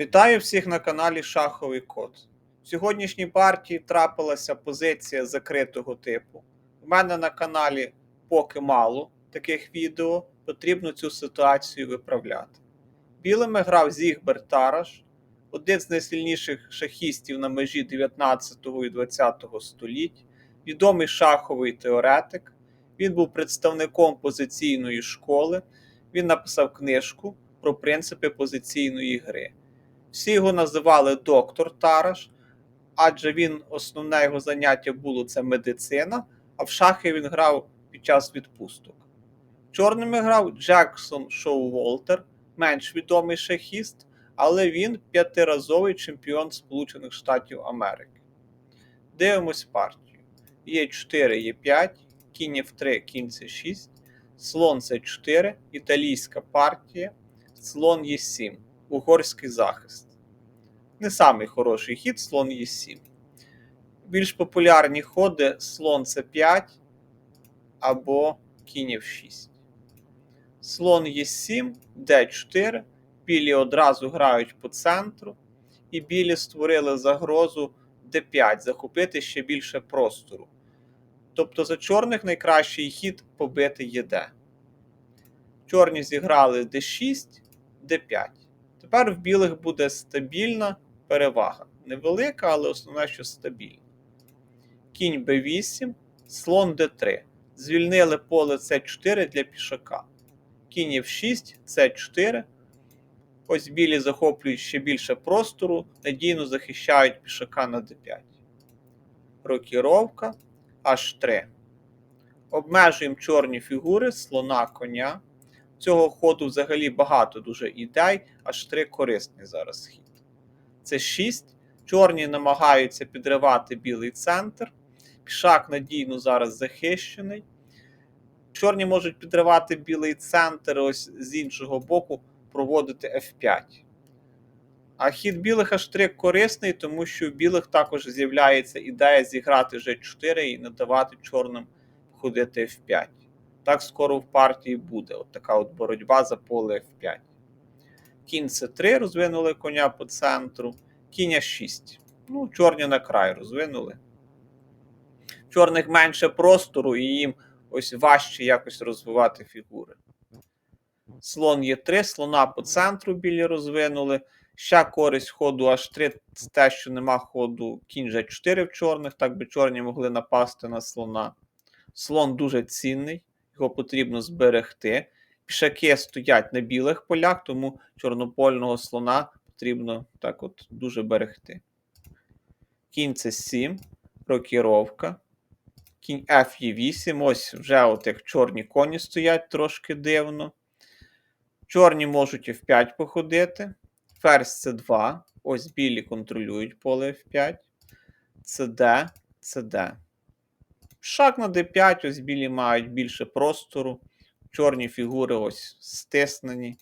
Вітаю всіх на каналі Шаховий Код. В сьогоднішній партії трапилася позиція закритого типу. У мене на каналі поки мало таких відео, потрібно цю ситуацію виправляти. Білими грав Зігбер Тараш, один з найсильніших шахістів на межі 19 і 20 століть, відомий шаховий теоретик. Він був представником позиційної школи. Він написав книжку про принципи позиційної гри. Всі його називали доктор Тараш, адже він основне його заняття було це медицина, а в шахи він грав під час відпусток. Чорними грав Джексон Шоу Волтер, менш відомий шахіст, але він п'ятиразовий чемпіон Сполучених Штатів Америки. Дивимось партію. Є 4, є 5, кінь F3, кінь С6, слон С4, італійська партія, слон Е7 угорський захист. Не самий хороший хід слон Е7. Більш популярні ходи слон С5 або кінь F6. Слон Е7, Д4. Білі одразу грають по центру. І білі створили загрозу Д5, захопити ще більше простору. Тобто за чорних найкращий хід побити ЄД. Чорні зіграли Д6, Д5. Тепер в білих буде стабільна перевага. Невелика, але основне, що стабільна. Кінь b8, слон d3. Звільнили поле С4 для пішака. Кінь F6, С4. Ось білі захоплюють ще більше простору, надійно захищають пішака на d5. Рокіровка H3. Обмежуємо чорні фігури, слона коня. Цього ходу взагалі багато дуже ідей, аж три корисний зараз хід. Це 6. Чорні намагаються підривати білий центр. Пішак надійно зараз захищений. Чорні можуть підривати білий центр, ось з іншого боку, проводити F5. А хід білих аж 3 корисний, тому що в білих також з'являється ідея зіграти G4 і не давати чорним ходити F5. Так скоро в партії буде. От така от боротьба за поле F5. Кінь С3 розвинули коня по центру. Кінь А6. Ну, чорні на край розвинули. Чорних менше простору, і їм ось важче якось розвивати фігури. Слон Е3, слона по центру білі розвинули. Ще користь ходу H3 це те, що нема ходу кінь G4 в чорних, так би чорні могли напасти на слона. Слон дуже цінний його потрібно зберегти. Пішаки стоять на білих полях, тому чорнопольного слона потрібно так от дуже берегти. Кінь це 7, рокіровка. Кінь F є 8. Ось вже от як чорні коні стоять трошки дивно. Чорні можуть F5 походити. Ферзь це 2. Ось білі контролюють поле F5. CD, CD. Шаг на d5, ось білі мають більше простору. Чорні фігури ось стиснені.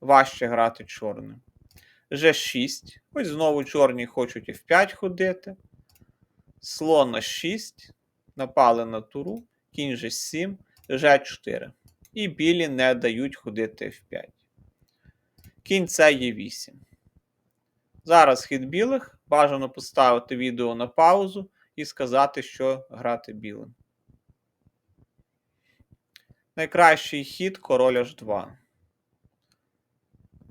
Важче грати чорним. G6. Ось знову чорні хочуть F5 ходити. Слон на 6. Напали на туру. Кінь G7, G4. І білі не дають ходити F5. Кінь це є 8. Зараз хід білих. Бажано поставити відео на паузу і сказати, що грати білим. Найкращий хід король H2.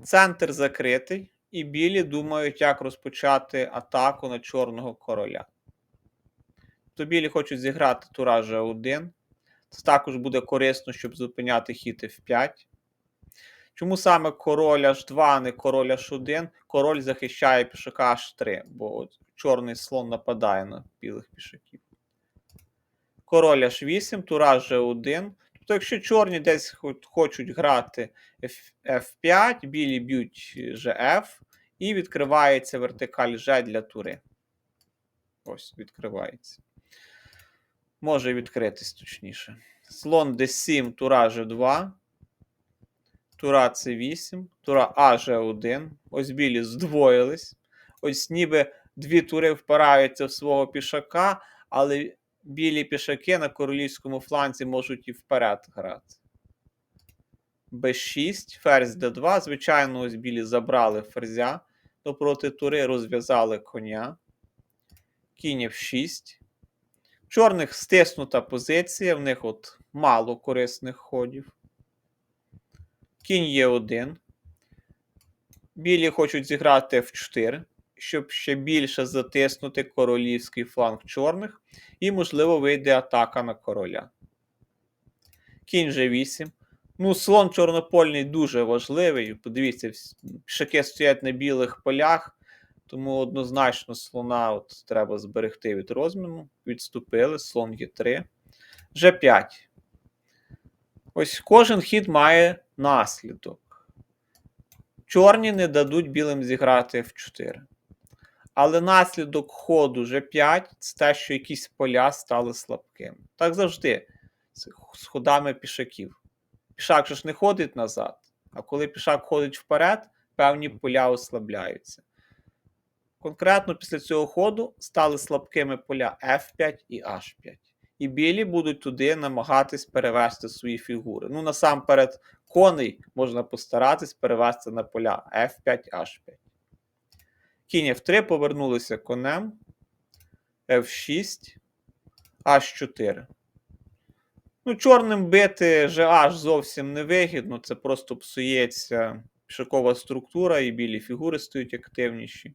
Центр закритий, і білі думають, як розпочати атаку на чорного короля. То білі хочуть зіграти тура G1. Це також буде корисно, щоб зупиняти хід F5. Чому саме король H2, а не король H1? Король захищає пішака H3, бо от чорний слон нападає на білих пішаків. Король H8, тура G1. Тобто, якщо чорні десь хочуть грати F5, білі б'ють GF, і відкривається вертикаль G для тури. Ось, відкривається. Може відкритись точніше. Слон D7, тура G2. Тура С8, тура АЖ1. Ось білі здвоїлись. Ось ніби дві тури впираються в свого пішака, але білі пішаки на королівському фланзі можуть і вперед грати. Б6, ферзь Д2. Звичайно, ось білі забрали ферзя проти тури, розв'язали коня. Кінь F6. В чорних стиснута позиція, в них от мало корисних ходів. Кінь Е1. Білі хочуть зіграти F4, щоб ще більше затиснути королівський фланг чорних. І, можливо, вийде атака на короля. Кінь G8. Ну, слон чорнопольний дуже важливий. Подивіться, пішаки стоять на білих полях, тому однозначно слона от треба зберегти від розміну. Відступили, слон Е3. G5. Ось кожен хід має наслідок. Чорні не дадуть білим зіграти F4. Але наслідок ходу G5 це те, що якісь поля стали слабкими. Так завжди. З ходами пішаків. Пішак же ж не ходить назад, а коли пішак ходить вперед, певні поля ослабляються. Конкретно після цього ходу стали слабкими поля F5 і H5. І білі будуть туди намагатись перевести свої фігури. Ну, насамперед, коней можна постаратись перевести на поля F5, H5. Кінь F3 повернулися конем. F6, H4. Ну, чорним бити GH зовсім не вигідно, це просто псується пішакова структура, і білі фігури стають активніші.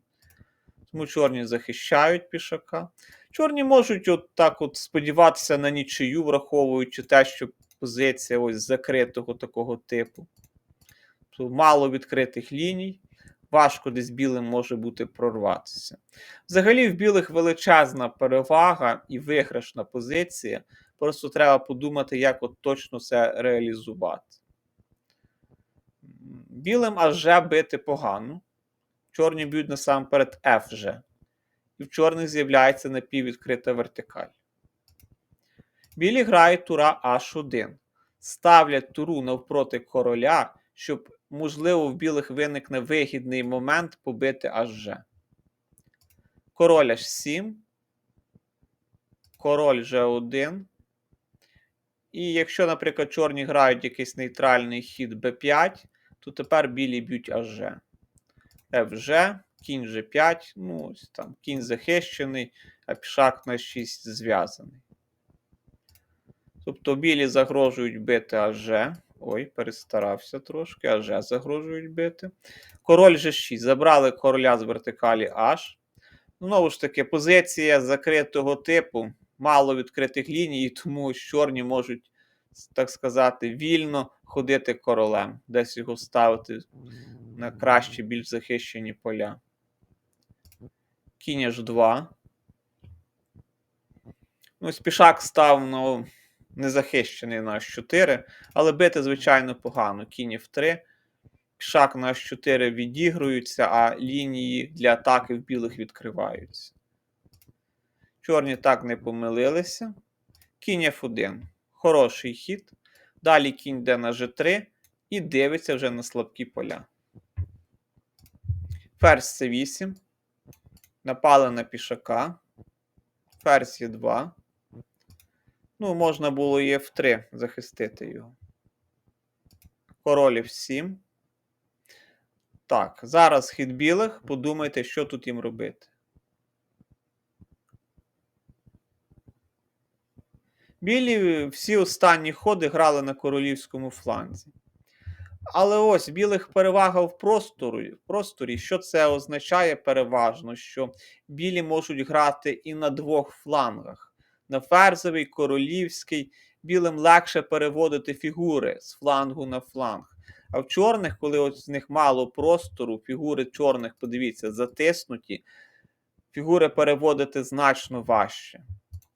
Тому чорні захищають пішака. Чорні можуть от так от сподіватися на нічию, враховуючи те, що позиція ось закритого такого типу. Тобто мало відкритих ліній. Важко десь білим може бути прорватися. Взагалі, в білих величезна перевага і виграшна позиція. Просто треба подумати, як от точно це реалізувати. Білим аж бити погано. Чорні б'ють насамперед F вже. І в чорних з'являється напіввідкрита вертикаль. Білі грають тура H1. Ставлять туру навпроти короля, щоб, можливо, в білих виникне вигідний момент побити HG. Король H7. Король G1. І якщо, наприклад, чорні грають якийсь нейтральний хід b5, то тепер білі б'ють аж FG, кінь G5, ну, ось там кінь захищений, а пішак на 6 зв'язаний. Тобто білі загрожують бити аж. Ой, перестарався трошки, аж загрожують бити. Король G6. Забрали короля з вертикалі H. Знову ж таки, позиція закритого типу мало відкритих ліній, тому чорні можуть, так сказати, вільно ходити королем, десь його ставити на кращі, більш захищені поля. Кінь H2. Ну, Спішак став ну, незахищений на H4, але бити, звичайно, погано. Кінь F3. Пішак на H4 відігруються, а лінії для атаки в білих відкриваються. Чорні так не помилилися. Кінь F1. Хороший хід. Далі кінь йде на G3 і дивиться вже на слабкі поля. Ферзь C8. Напали на пішака. Ферзь Е2. Ну, можна було і F3 захистити його. Король F7. Так, зараз хід білих. Подумайте, що тут їм робити. Білі всі останні ходи грали на королівському фланзі. Але ось білих перевага в просторі. в просторі. Що це означає переважно? Що білі можуть грати і на двох флангах. На ферзовий, королівський. Білим легше переводити фігури з флангу на фланг. А в чорних, коли ось з них мало простору, фігури чорних, подивіться, затиснуті, фігури переводити значно важче.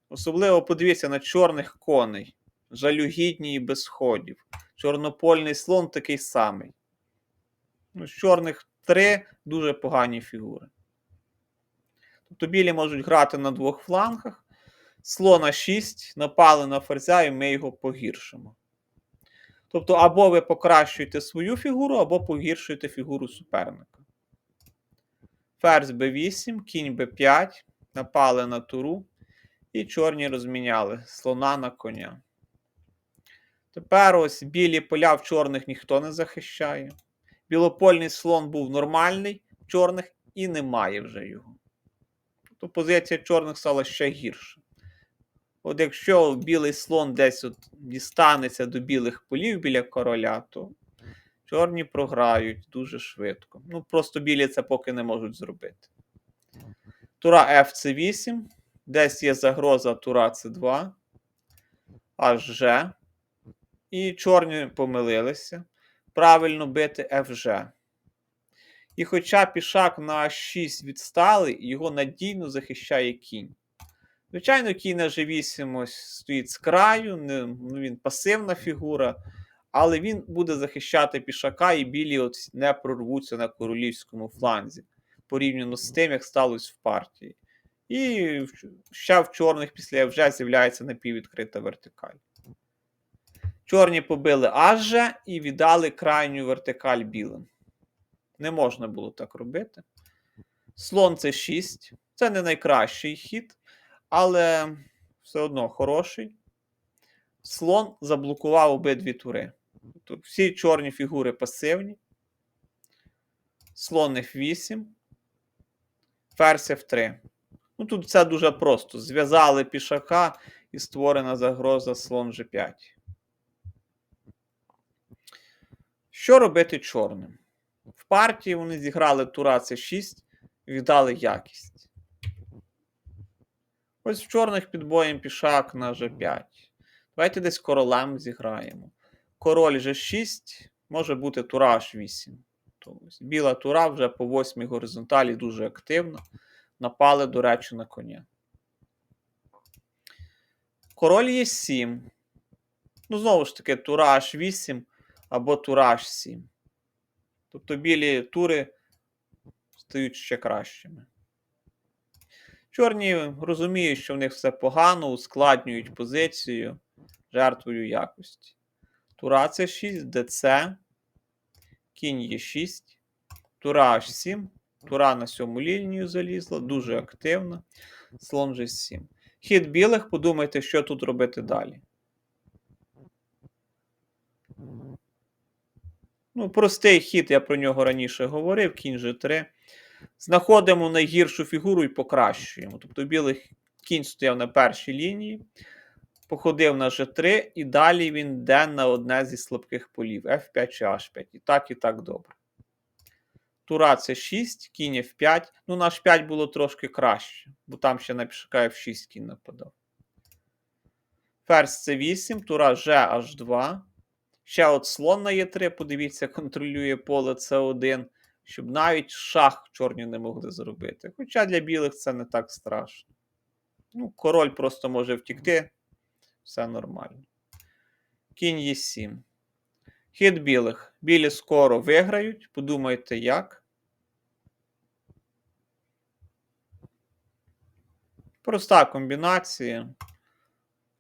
Особливо подивіться на чорних коней, жалюгідні і без ходів. Чорнопольний слон такий самий. Ну, З чорних три дуже погані фігури. Тобто білі можуть грати на двох флангах. Слона 6, напали на ферзя, і ми його погіршимо. Тобто, або ви покращуєте свою фігуру, або погіршуєте фігуру суперника. Ферзь b8, кінь b5, напали на туру. І чорні розміняли слона на коня. Тепер ось білі поля в чорних ніхто не захищає. Білопольний слон був нормальний в чорних і немає вже його. Тобто позиція чорних стала ще гірше. От якщо білий слон десь от дістанеться до білих полів біля короля, то чорні програють дуже швидко. Ну, просто білі це поки не можуть зробити. Тура F це 8. Десь є загроза Тура це 2. Аж G. І чорні помилилися. Правильно бити FG. І хоча пішак на 6 відсталий, його надійно захищає кінь. Звичайно, на G8 ось стоїть з краю, не, ну, він пасивна фігура, але він буде захищати пішака, і білі от не прорвуться на королівському фланзі, порівняно з тим, як сталося в партії. І ще в чорних після вже з'являється напіввідкрита вертикаль. Чорні побили аж і віддали крайню вертикаль білим. Не можна було так робити. Слон це 6. Це не найкращий хід, але все одно хороший. Слон заблокував обидві тури. Тобто всі чорні фігури пасивні. Слон F8. Ферзь F3. Ну тут все дуже просто. Зв'язали пішака і створена загроза слон G5. Що робити чорним? В партії вони зіграли тура c6, віддали якість. Ось в чорних під боєм пішак на G5. Давайте десь королем зіграємо. Король G6 може бути тура H8. То ось біла тура вже по восьмій горизонталі дуже активно. Напали, до речі, на коня. Король є 7. Ну, знову ж таки, тура H8 або тура H7. Тобто білі тури стають ще кращими. Чорні розуміють, що в них все погано, ускладнюють позицію жертвою якості. Тура це 6, ДЦ, кінь є 6, тура H7, тура на сьому лінію залізла, дуже активна. Слон G7. Хід білих, подумайте, що тут робити далі. Ну, простий хід, я про нього раніше говорив, кінь G3. Знаходимо найгіршу фігуру і покращуємо. Тобто білий кінь стояв на першій лінії, походив на G3, і далі він йде на одне зі слабких полів F5 чи H5. І так, і так добре. Тура це 6, кінь F5. Ну, на H5 було трошки краще, бо там ще на пішака F6 кінь нападав. Ферзь це 8, тура G H2. Ще от слон на Е3, подивіться, контролює поле С1, щоб навіть шах чорні не могли зробити. Хоча для білих це не так страшно. Ну, король просто може втікти. Все нормально. Кінь Е7. Хід білих. Білі скоро виграють. Подумайте, як. Проста комбінація.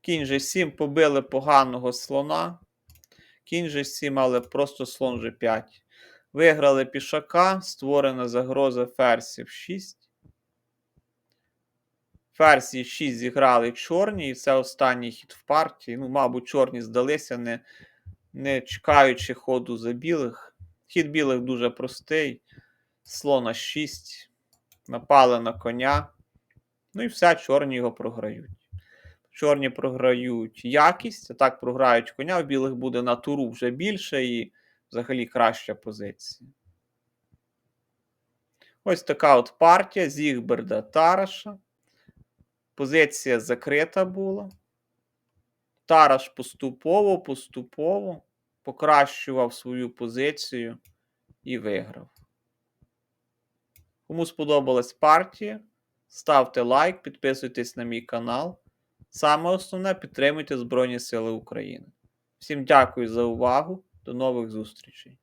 Кінь G7 побили поганого слона. Кінь G7, але просто слон G5. Виграли пішака, створена загроза ферзів 6. Ферзі 6 зіграли чорні, і це останній хід в партії. Ну, мабуть, чорні здалися, не, не чекаючи ходу за білих. Хід білих дуже простий. Слона 6. Напали на коня. Ну і все, чорні його програють. Чорні програють якість, а так програють коня. У білих буде на туру вже більше і взагалі краща позиція. Ось така от партія Зігберда Тараша. Позиція закрита була. Тараш поступово, поступово покращував свою позицію і виграв. Кому сподобалась партія, ставте лайк, підписуйтесь на мій канал. Саме основне підтримуйте Збройні Сили України. Всім дякую за увагу. До нових зустрічей!